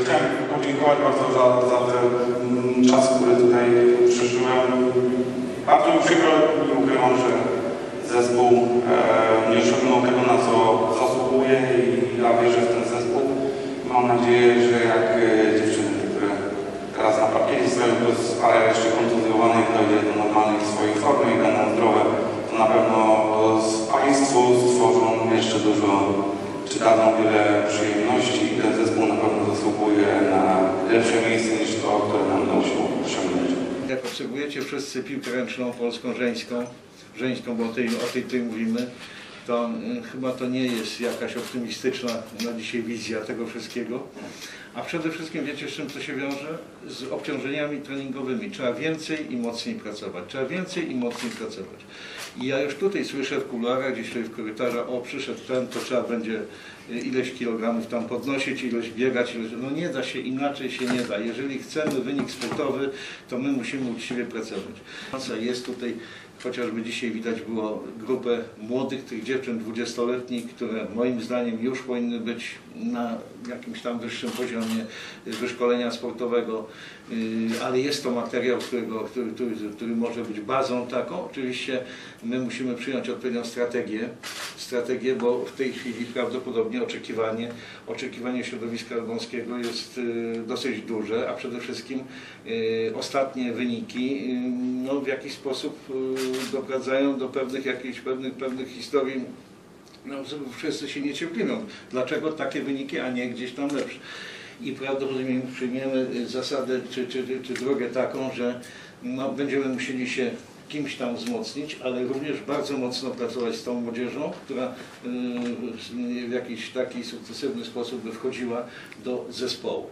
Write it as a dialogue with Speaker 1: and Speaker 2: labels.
Speaker 1: Chciałem podziękować bardzo za, za ten mm, czas, który tutaj przeżyłem. Bardzo mi przykro, nie ukrywam, że zespół e, nie osiągnął tego, na co zasługuje i ja wierzę w ten zespół. Mam nadzieję, że jak e, dziewczyny, które teraz na parkiecie stoją, plus parę jeszcze kontuzjowanych dojdzie do normalnej swojej formy i będą zdrowe, to na pewno z Państwu stworzą jeszcze dużo, czy dadzą wiele przyjemności i ten zespół na pewno zasługuje na lepsze miejsce niż to, które nam udało się osiągnąć.
Speaker 2: Jak obserwujecie wszyscy piłkę ręczną polską, żeńską, żeńską, bo o tej, o tej, tej mówimy, to mm, chyba to nie jest jakaś optymistyczna na dzisiaj wizja tego wszystkiego. A przede wszystkim wiecie z czym to się wiąże? Z obciążeniami treningowymi. Trzeba więcej i mocniej pracować. Trzeba więcej i mocniej pracować. I ja już tutaj słyszę w kuluarach, gdzieś tutaj w korytarzach, o przyszedł ten, to trzeba będzie y, ileś kilogramów tam podnosić, ileś biegać, ileś... no nie da się, inaczej się nie da. Jeżeli chcemy wynik sportowy, to my musimy uczciwie pracować. Jest tutaj, chociażby dzisiaj widać było grupę młodych tych dziewczyn dwudziestoletnich, które moim zdaniem już powinny być na jakimś tam wyższym poziomie wyszkolenia sportowego, Y, ale jest to materiał, którego, który, który, który może być bazą taką. Oczywiście my musimy przyjąć odpowiednią strategię, strategię, bo w tej chwili prawdopodobnie oczekiwanie, oczekiwanie środowiska elbląskiego jest y, dosyć duże, a przede wszystkim y, ostatnie wyniki y, no, w jakiś sposób doprowadzają do pewnych jakichś pewnych, pewnych historii no, wszyscy się niecierpliwią. Dlaczego takie wyniki, a nie gdzieś tam lepsze? I prawdopodobnie przyjmiemy zasadę czy, czy, czy drogę taką, że no, będziemy musieli się kimś tam wzmocnić, ale również bardzo mocno pracować z tą młodzieżą, która y, w jakiś taki sukcesywny sposób by wchodziła do zespołu.